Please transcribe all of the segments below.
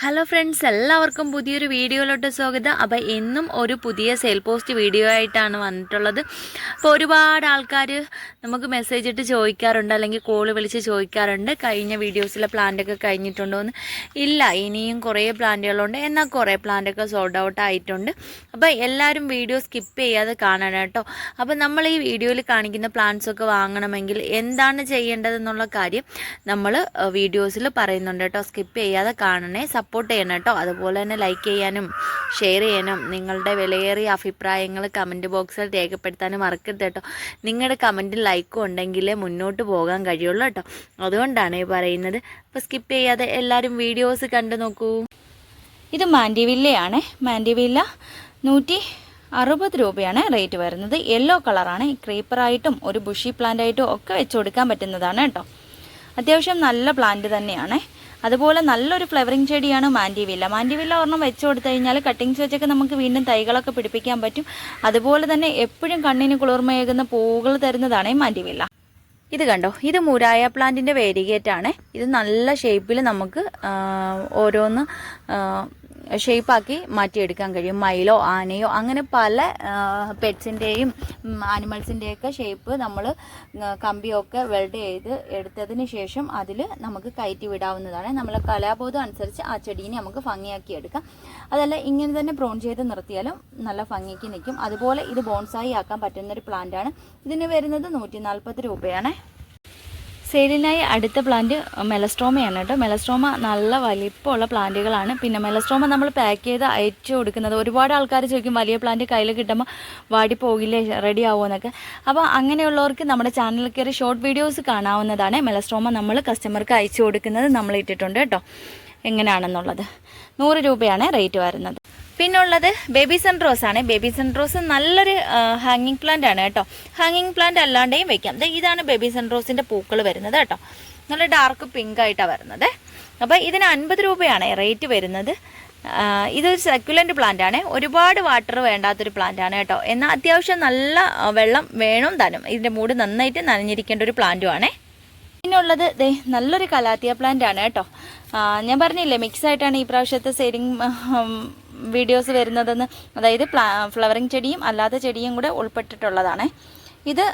Hello friends എല്ലാവർക്കും പുതിയൊരു വീഡിയോയിലോട്ട് സ്വാഗതം. അപ്പോൾ എന്നും ഒരു പുതിയ സെയിൽ പോസ്റ്റ് വീഡിയോ ആയിട്ടാണ് വന്നിട്ടുള്ളത്. അപ്പോൾ ഒരുപാട് ആൾക്കാർ നമുക്ക് മെസ്സേജ് ഇട്ട് ചോദിക്കാറുണ്ട് അല്ലെങ്കിൽ കോൾ വിളിച്ച് ചോദിക്കാറുണ്ട്. കഴിഞ്ഞ വീഡിയോസിലെ പ്ലാന്റൊക്കെ കഴിഞ്ഞിട്ടുണ്ടോ എന്ന്. ഇല്ല ഇനിയും കുറേ പ്ലാന്റുകളുണ്ട് എന്നാൽ കുറേ പ്ലാന്റൊക്കെ സോൾഡ് ഔട്ട് ആയിട്ടുണ്ട്. അപ്പോൾ എല്ലാവരും വീഡിയോ സ്കിപ്പ് ചെയ്യാതെ കാണണം കേട്ടോ. അപ്പോൾ നമ്മൾ ഈ വീഡിയോയിൽ കാണിക്കുന്ന പ്ലാന്റ്സ് ഒക്കെ വാങ്ങണമെങ്കിൽ എന്താണ് ചെയ്യേണ്ടതെന്നുള്ള കാര്യം നമ്മൾ വീഡിയോസിൽ പറയുന്നുണ്ട് കേട്ടോ. സ്കിപ്പ് ചെയ്യാതെ കാണണേ. സപ്പോർട്ട് ചെയ്യണം കേട്ടോ. അതുപോലെ തന്നെ ലൈക്ക് ചെയ്യാനും ഷെയർ ചെയ്യാനും നിങ്ങളുടെ വിലയേറിയ അഭിപ്രായങ്ങൾ കമന്റ് ബോക്സിൽ രേഖപ്പെടുത്താനും മറക്കരുത് കേട്ടോ. നിങ്ങളുടെ കമന്റും ലൈക്കും ഉണ്ടെങ്കിലേ മുന്നോട്ട് പോകാൻ കഴിയുള്ളൂ കേട്ടോ. അതുകൊണ്ടാണ് ഈ പറയുന്നത്. അപ്പോൾ സ്കിപ്പ് ചെയ്യാതെ എല്ലാവരും വീഡിയോസ് കണ്ടു നോക്കൂ. ഇത് മാൻഡിവില്ലയാണ് മാൻഡിവില്ല നൂറ്റി അറുപത് രൂപയാണ് റേറ്റ് വരുന്നത്. യെല്ലോ കളറാണ് ക്രീപ്പറായിട്ടും ഒരു ബുഷി പ്ലാന്റായിട്ടും ഒക്കെ വെച്ച് കൊടുക്കാൻ പറ്റുന്നതാണ് കേട്ടോ. അത്യാവശ്യം നല്ല പ്ലാന്റ് തന്നെയാണ്. അതുപോലെ നല്ലൊരു ഫ്ലവറിങ് ചെടിയാണ് മാൻഡിവില്ല. മാൻഡിവില്ല ഒരെണ്ണം വെച്ച് കൊടുത്തു കഴിഞ്ഞാൽ കട്ടിങ്സ് വെച്ചൊക്കെ നമുക്ക് വീണ്ടും തൈകളൊക്കെ പിടിപ്പിക്കാൻ പറ്റും. അതുപോലെ തന്നെ എപ്പോഴും കണ്ണിന് കുളിർമയേകുന്ന പൂവുകൾ തരുന്നതാണ് മാൻഡിവില്ല. ഇത് കണ്ടോ? ഇത് മുരായ പ്ലാന്റിന്റെ വേരിഗേറ്റ് ആണ് ഇത് നല്ല ഷേപ്പിൽ നമുക്ക് ഓരോന്ന് ഷേപ്പാക്കി മാറ്റിയെടുക്കാൻ കഴിയും. മയിലോ ആനയോ അങ്ങനെ പല പെറ്റ്സിന്റെയും ആനിമൽസിന്റെയൊക്കെ ഷേപ്പ് നമ്മൾ കമ്പിയൊക്കെ വെൽഡ് ചെയ്ത് എടുത്തതിന് ശേഷം അതിൽ നമുക്ക് കയറ്റി വിടാവുന്നതാണ്. നമ്മളെ കലാബോധം അനുസരിച്ച് ആ ചെടീനെ നമുക്ക് ഭംഗിയാക്കി എടുക്കാം. അതല്ല ഇങ്ങനെ തന്നെ പ്രോൺ ചെയ്ത് നിർത്തിയാലും നല്ല ഭംഗിക്ക് നിൽക്കും. അതുപോലെ ഇത് ബോൺസായി ആക്കാൻ പറ്റുന്നൊരു പ്ലാന്റാണ് ഇതിന് വരുന്നത് നൂറ്റി നാൽപ്പത് രൂപയാണ്. സെയിലിനായി അടുത്ത പ്ലാന്റ് മെലസ്ട്രോമയാണ് കേട്ടോ. മെലസ്ട്രോമ നല്ല വലിപ്പമുള്ള പ്ലാന്റുകളാണ്. പിന്നെ മെലസ്ട്രോമ നമ്മൾ പാക്ക് ചെയ്ത് അയച്ചു കൊടുക്കുന്നത്. ഒരുപാട് ആൾക്കാർ ചോദിക്കും വലിയ പ്ലാന്റ് കയ്യിൽ കിട്ടുമ്പോൾ വാടി പോകില്ലേ? റെഡി ആവുമെന്നൊക്കെ അപ്പോൾ അങ്ങനെയുള്ളവർക്ക് നമ്മുടെ ചാനലിൽ കയറി ഷോർട്ട് വീഡിയോസ് കാണാവുന്നതാണ്. മെലസ്ട്രോമ നമ്മൾ കസ്റ്റമർക്ക് അയച്ചു കൊടുക്കുന്നത് നമ്മൾ ഇട്ടിട്ടുണ്ട് കേട്ടോ. എങ്ങനെയാണെന്നുള്ളത്. നൂറ് രൂപയാണ് റേറ്റ് വരുന്നത്. പിന്നുള്ളത് ബേബി റോസ് ആണ്. ബേബി റോസ് നല്ലൊരു ഹാങ്ങിങ് പ്ലാന്റ് ആണ് കേട്ടോ. ഹാങ്ങിങ് പ്ലാന്റ് അല്ലാണ്ടേയും വെക്കാം. ഇതാണ് ബേബി സൺ റോസിന്റെ പൂക്കൾ വരുന്നത് കേട്ടോ. നല്ല ഡാർക്ക് പിങ്ക് ആയിട്ടാണ് വരുന്നത്. അപ്പോൾ ഇതിന് അൻപത് രൂപയാണ് റേറ്റ് വരുന്നത്. ഇതൊരു സെക്യുലന്റ് പ്ലാന്റ് ആണ്. ഒരുപാട് വാട്ടർ വേണ്ടാത്തൊരു പ്ലാന്റ് ആണ് കേട്ടോ. എന്നാൽ അത്യാവശ്യം നല്ല വെള്ളം വേണം താനും. ഇതിന്റെ മൂട് നന്നായിട്ട് നനഞ്ഞിരിക്കേണ്ട ഒരു പ്ലാന്റും ആണേ. പിന്നുള്ളത് ദേ നല്ലൊരു കലാത്തിയ പ്ലാന്റ് ആണ് കേട്ടോ. ഞാൻ പറഞ്ഞില്ലേ മിക്സ് ആയിട്ടാണ് ഈ പ്രാവശ്യത്തെ സെയിലിംഗ് വീഡിയോസ് വരുന്നതെന്ന് അതായത് ഫ്ലവറിങ് ചെടിയും അല്ലാത്ത ചെടിയും കൂടെ ഉൾപ്പെട്ടിട്ടുള്ളതാണ്. ഇത്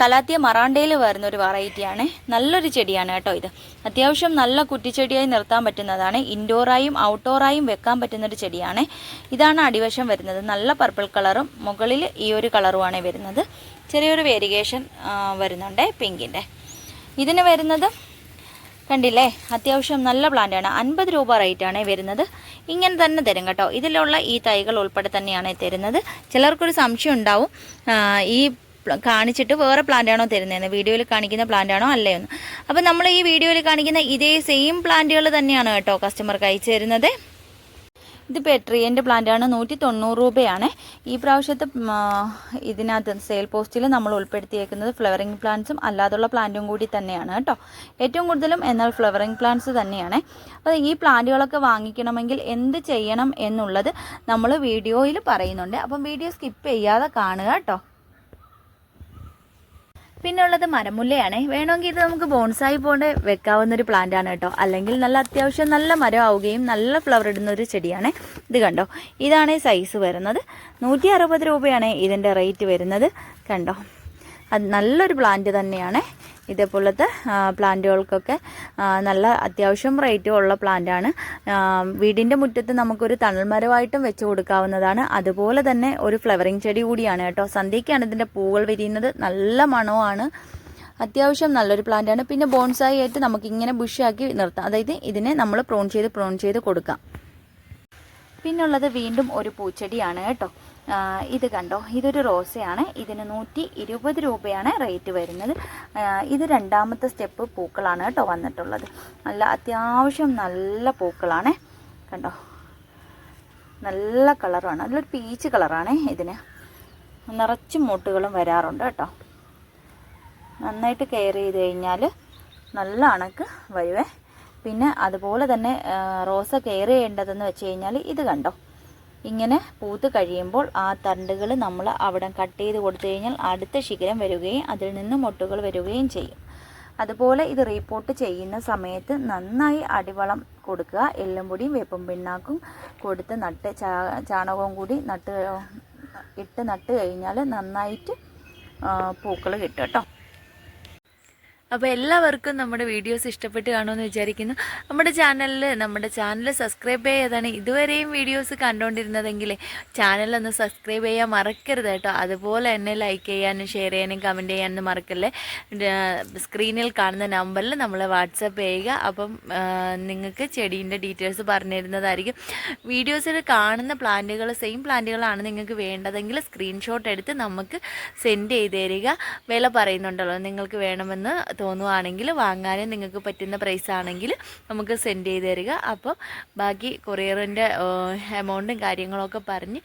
കലാത്തിയ മറാണ്ടയിൽ വരുന്ന ഒരു വെറൈറ്റിയാണ് നല്ലൊരു ചെടിയാണ് കേട്ടോ ഇത്. അത്യാവശ്യം നല്ല കുറ്റിച്ചെടിയായി നിർത്താൻ പറ്റുന്നതാണ്. ഇൻഡോറായും ഔട്ട്ഡോറായും വെക്കാൻ പറ്റുന്നൊരു ചെടിയാണ്. ഇതാണ് അടിവശം വരുന്നത്. നല്ല പർപ്പിൾ കളറും മുകളിൽ ഈ ഒരു കളറുമാണ് വരുന്നത്. ചെറിയൊരു വേരിയേഷൻ വരുന്നുണ്ട് പിങ്കിന്റെ. ഇതിന് വരുന്നത് കണ്ടില്ലേ? അത്യാവശ്യം നല്ല പ്ലാന്റാണ് അൻപത് രൂപ റേറ്റാണ് വരുന്നത്. ഇങ്ങനെ തന്നെ തരും കേട്ടോ. ഇതിലുള്ള ഈ തൈകൾ ഉൾപ്പെടെ തന്നെയാണ് തരുന്നത്. ചിലർക്കൊരു സംശയം ഉണ്ടാവും. ഈ കാണിച്ചിട്ട് വേറെ പ്ലാന്റ് ആണോ തരുന്നതെന്ന്. വീഡിയോയിൽ കാണിക്കുന്ന പ്ലാന്റ് ആണോ അല്ലയെന്ന് അപ്പോൾ നമ്മൾ ഈ വീഡിയോയിൽ കാണിക്കുന്ന ഇതേ സെയിം പ്ലാന്റുകൾ തന്നെയാണ് കേട്ടോ കസ്റ്റമർക്ക് അയച്ചു തരുന്നത്. ഇത് എട്രിയന്റെ പ്ലാന്റാണ് നൂറ്റി തൊണ്ണൂറ് രൂപയാണ്. ഈ പ്രാവശ്യത്തെ ഇതിനകത്ത് സെയിൽ പോസ്റ്റിൽ നമ്മൾ ഉൾപ്പെടുത്തിയേക്കുന്നത് ഫ്ലവറിങ് പ്ലാന്റ്സും അല്ലാതുള്ള പ്ലാന്റും കൂടി തന്നെയാണ് കേട്ടോ. ഏറ്റവും കൂടുതലും എന്നാൽ ഫ്ലവറിങ് പ്ലാന്റ്സ് തന്നെയാണ്. അപ്പോൾ ഈ പ്ലാന്റുകളൊക്കെ വാങ്ങിക്കണമെങ്കിൽ എന്ത് ചെയ്യണം എന്നുള്ളത് നമ്മൾ വീഡിയോയിൽ പറയുന്നുണ്ട്. അപ്പം വീഡിയോ സ്കിപ്പ് ചെയ്യാതെ കാണുക കേട്ടോ. പിന്നെ ഉള്ളത് മരമുല്ലയാണ്. വേണമെങ്കിൽ ഇത് നമുക്ക് ബോൺസായി പോലെ വെക്കാവുന്ന ഒരു പ്ലാന്റ് ആണ് കേട്ടോ. അല്ലെങ്കിൽ നല്ല അത്യാവശ്യം നല്ല മരം ആവുകയും നല്ല ഫ്ലവർ ഇടുന്ന ഒരു ചെടിയാണ് ഇത് കണ്ടോ. ഇതാണ് സൈസ് വരുന്നത്. നൂറ്റി അറുപത് രൂപയാണ് ഇതിന്റെ റേറ്റ് വരുന്നത്. കണ്ടോ? അത് നല്ലൊരു പ്ലാന്റ് തന്നെയാണ്. ഇതേപോലത്തെ പ്ലാന്റുകൾക്കൊക്കെ നല്ല അത്യാവശ്യം റേറ്റ് ഉള്ള പ്ലാന്റാണ്. വീടിന്റെ മുറ്റത്ത് നമുക്കൊരു തണൽമരമായിട്ടും വെച്ച് കൊടുക്കാവുന്നതാണ്. അതുപോലെ തന്നെ ഒരു ഫ്ലവറിങ് ചെടി കൂടിയാണ് കേട്ടോ. സന്ധ്യയ്ക്കാണ് ഇതിന്റെ പൂവുകൾ വിരിയുന്നത്. നല്ല മണമാണ് അത്യാവശ്യം നല്ലൊരു പ്ലാന്റാണ്. പിന്നെ ബോൺസായി ആയിട്ട് നമുക്ക് ഇങ്ങനെ ബുഷാക്കി നിർത്താം. അതായത് ഇതിനെ നമ്മൾ പ്രോൺ ചെയ്ത് പ്രോൺ ചെയ്ത് കൊടുക്കാം. പിന്നുള്ളത് വീണ്ടും ഒരു പൂച്ചെടിയാണ് കേട്ടോ. ഇത് കണ്ടോ? ഇതൊരു റോസയാണ്. ഇതിന് നൂറ്റി ഇരുപത് രൂപയാണ് റേറ്റ് വരുന്നത്. ഇത് രണ്ടാമത്തെ സ്റ്റെപ്പ് പൂക്കളാണ് കേട്ടോ വന്നിട്ടുള്ളത്. നല്ല അത്യാവശ്യം നല്ല പൂക്കളാണ്. കണ്ടോ? നല്ല കളറാണ്. നല്ലൊരു പീച്ച് കളറാണ് ഇതിന്. നിറച്ച് മൂട്ടുകളും വരാറുണ്ട് കേട്ടോ. നന്നായിട്ട് കെയർ ചെയ്ത് കഴിഞ്ഞാൽ നല്ല അണക്ക് വരുവേ പിന്നെ അതുപോലെ തന്നെ റോസ കെയർ ചെയ്യേണ്ടതെന്ന് വെച്ച് കഴിഞ്ഞാൽ ഇത് കണ്ടോ? ഇങ്ങനെ പൂത്ത് കഴിയുമ്പോൾ ആ തണ്ടുകൾ നമ്മൾ അവിടെ കട്ട് ചെയ്ത് കൊടുത്തു കഴിഞ്ഞാൽ അടുത്ത ശിഖരം വരികയും അതിൽ നിന്ന് മൊട്ടുകൾ വരികയും ചെയ്യും. അതുപോലെ ഇത് റീപ്പോർട്ട് ചെയ്യുന്ന സമയത്ത് നന്നായി അടിവളം കൊടുക്കുക. എല്ലുംപൊടിയും വേപ്പും പിണ്ണാക്കും കൊടുത്ത് നട്ട് ചാണകവും കൂടി നട്ട് ഇട്ട് നട്ട് കഴിഞ്ഞാൽ നന്നായിട്ട് പൂക്കൾ കിട്ടും കേട്ടോ. അപ്പോൾ എല്ലാവർക്കും നമ്മുടെ വീഡിയോസ് ഇഷ്ടപ്പെട്ട് കാണുമെന്ന് വിചാരിക്കുന്നു. നമ്മുടെ ചാനലിൽ നമ്മുടെ ചാനൽ സബ്സ്ക്രൈബ് ചെയ്യാതാണ് ഇതുവരെയും വീഡിയോസ് കണ്ടുകൊണ്ടിരുന്നതെങ്കിൽ ചാനലൊന്ന് സബ്സ്ക്രൈബ് ചെയ്യാൻ മറക്കരുത് കേട്ടോ. അതുപോലെ തന്നെ ലൈക്ക് ചെയ്യാനും ഷെയർ ചെയ്യാനും കമന്റ് ചെയ്യാനും മറക്കല്ലേ? സ്ക്രീനിൽ കാണുന്ന നമ്പറിൽ നമ്മൾ വാട്സപ്പ് ചെയ്യുക. അപ്പം നിങ്ങൾക്ക് ചെടീന്റെ ഡീറ്റെയിൽസ് പറഞ്ഞു തരുന്നതായിരിക്കും വീഡിയോസിൽ കാണുന്ന പ്ലാന്റുകൾ സെയിം പ്ലാന്റുകളാണ് നിങ്ങൾക്ക് വേണ്ടതെങ്കിൽ സ്ക്രീൻഷോട്ട് എടുത്ത് നമുക്ക് സെൻഡ് ചെയ്ത് തരിക. വില പറയുന്നുണ്ടല്ലോ. നിങ്ങൾക്ക് വേണമെന്ന് തോന്നുവാണെങ്കിൽ വാങ്ങാനും നിങ്ങൾക്ക് പറ്റുന്ന പ്രൈസ് ആണെങ്കിൽ നമുക്ക് സെൻഡ് ചെയ്ത് തരിക. അപ്പോൾ ബാക്കി കൊറിയറിന്റെ എമൗണ്ടും കാര്യങ്ങളൊക്കെ പറഞ്ഞ്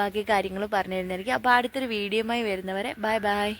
ബാക്കി കാര്യങ്ങൾ പറഞ്ഞു തരുന്നതായിരിക്കും. അപ്പോൾ അടുത്തൊരു വീഡിയോയുമായി വരുന്നവരെ ബൈ ബൈ